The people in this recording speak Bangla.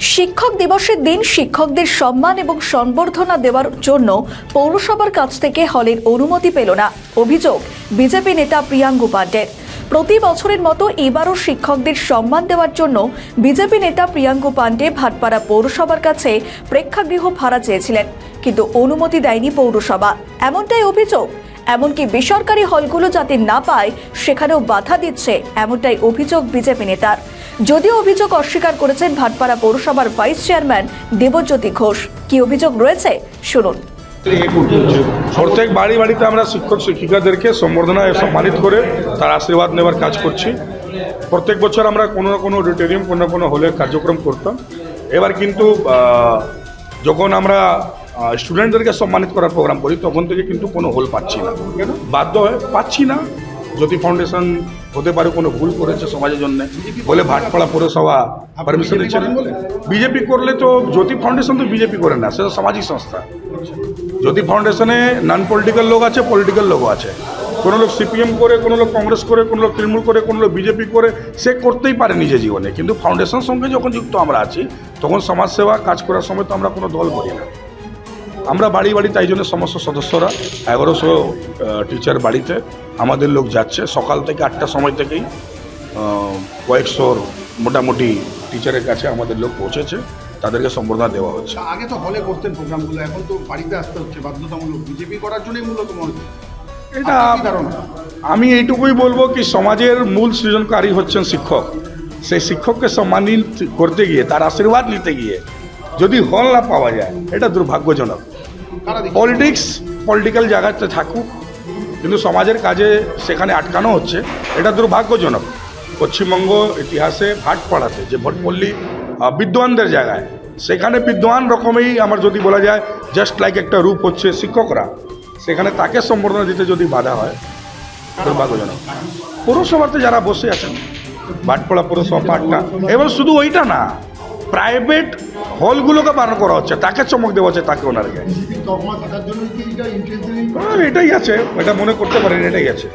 শিক্ষক দিবসের দিন শিক্ষকদের সম্মান এবং সম্বর্ধনা দেওয়ার জন্য পৌরসভার কাছ থেকে হলের অনুমতি পেল না। অভিযোগ, বিজেপি নেতা প্রিয়াঙ্গু পাণ্ডের। প্রতি বছরের মতো এবারও শিক্ষকদের সম্মান দেওয়ার জন্য বিজেপি নেতা প্রিয়াঙ্গু পাণ্ডে ভাটপাড়া পৌরসভার কাছে প্রেক্ষাগৃহ ভাড়া চেয়েছিলেন, কিন্তু অনুমতি দেয়নি পৌরসভা। এমনটাই অভিযোগ, এমনকি বেসরকারি হলগুলো যাতে না পায়, সেখানেও বাধা দিচ্ছে, এমনটাই অভিযোগ বিজেপি নেতার। যদিও অভিযোগ অস্বীকার করেছেন ভাটপাড়া পৌরসভার ভাইস চেয়ারম্যান দেবজ্যোতি ঘোষ। কি অভিযোগ রয়েছে? শুনুন। প্রত্যেক বাড়ি বাড়িতে আমরা শিক্ষক, শিক্ষিকাদেরকে সম্বর্ধনা সম্মানিত করে তার আশীর্বাদ নেবার কাজ করছি। প্রত্যেক বছর আমরা কোনো না কোনো অডিটোরিয়াম কোনো না কোনো হলে কার্যক্রম করতাম। এবার কিন্তু যখন আমরা স্টুডেন্টদেরকে সম্মানিত করার প্রোগ্রাম করি, তখন থেকে কিন্তু কোনো হোল পাচ্ছি না। বাধ্য হয়ে পাচ্ছি না। জ্যোতি ফাউন্ডেশন হতে পারে কোনো ভুল করেছে সমাজের জন্য বলে ভাটপাড়া পৌরসভা পারমিশন দিচ্ছে না বিজেপি করলে তো জ্যোতি ফাউন্ডেশন তো বিজেপি করে না সেটা সামাজিক সংস্থা। জ্যোতি ফাউন্ডেশনে নন পলিটিক্যাল লোক আছে পলিটিক্যাল লোকও আছে। কোনো লোক সিপিএম করে কোনো লোক কংগ্রেস করে কোনো লোক তৃণমূল করে কোনো লোক বিজেপি করে সে করতেই পারে নিজের জীবনে। কিন্তু ফাউন্ডেশন সঙ্গে যখন যুক্ত আমরা আছি তখন সমাজসেবা কাজ করার সময় তো আমরা কোনো দল করি না। আমরা বাড়ি বাড়ি তাই জন্য সমস্ত সদস্যরা এগারোশো টিচার বাড়িতে আমাদের লোক যাচ্ছে। সকাল থেকে আটটার সময় থেকেই কয়েকশোর মোটামুটি টিচারের কাছে আমাদের লোক পৌঁছেছে। তাদেরকে সম্বর্ধনা দেওয়া হচ্ছে। আগে তো হলে করতেন প্রোগ্রামগুলো এখন তো বাড়িতে আসতে হচ্ছে। বাধ্যতামূলক বিজেপি করার জন্যই মূলত মনে এটা আমি এইটুকুই বলব কি সমাজের মূল সৃজনকারী হচ্ছেন শিক্ষক। সেই শিক্ষককে সম্মানিত করতে গিয়ে তার আশীর্বাদ নিতে গিয়ে যদি হল না পাওয়া যায়, এটা দুর্ভাগ্যজনক। পলিটিক্স পলিটিক্যাল জায়গাতে থাকুক, কিন্তু সমাজের কাজে সেখানে আটকানো হচ্ছে, এটা দুর্ভাগ্যজনক। পশ্চিমবঙ্গ ইতিহাসে ভাটপাড়াতে যে ভোটপল্লী বিদ্বানদের জায়গায়, সেখানে বিদ্বান রকমেই আমার যদি বলা যায় জাস্ট লাইক একটা রূপ হচ্ছে শিক্ষকরা, সেখানে তাকে সম্বর্ধনা দিতে যদি বাধা হয়, দুর্ভাগ্যজনক। পৌরসভাতে যারা বসে আছেন, ভাটপাড়া পৌরসভা পাটনা এবার শুধু ওইটা না প্রাইভেট হলগুলোকে বারণ করা হচ্ছে। তাকে চমক দেওয়া হচ্ছে তাকে ওনারকে আর এটাই আছে। এটা মনে করতে পারেন এটাই আছে।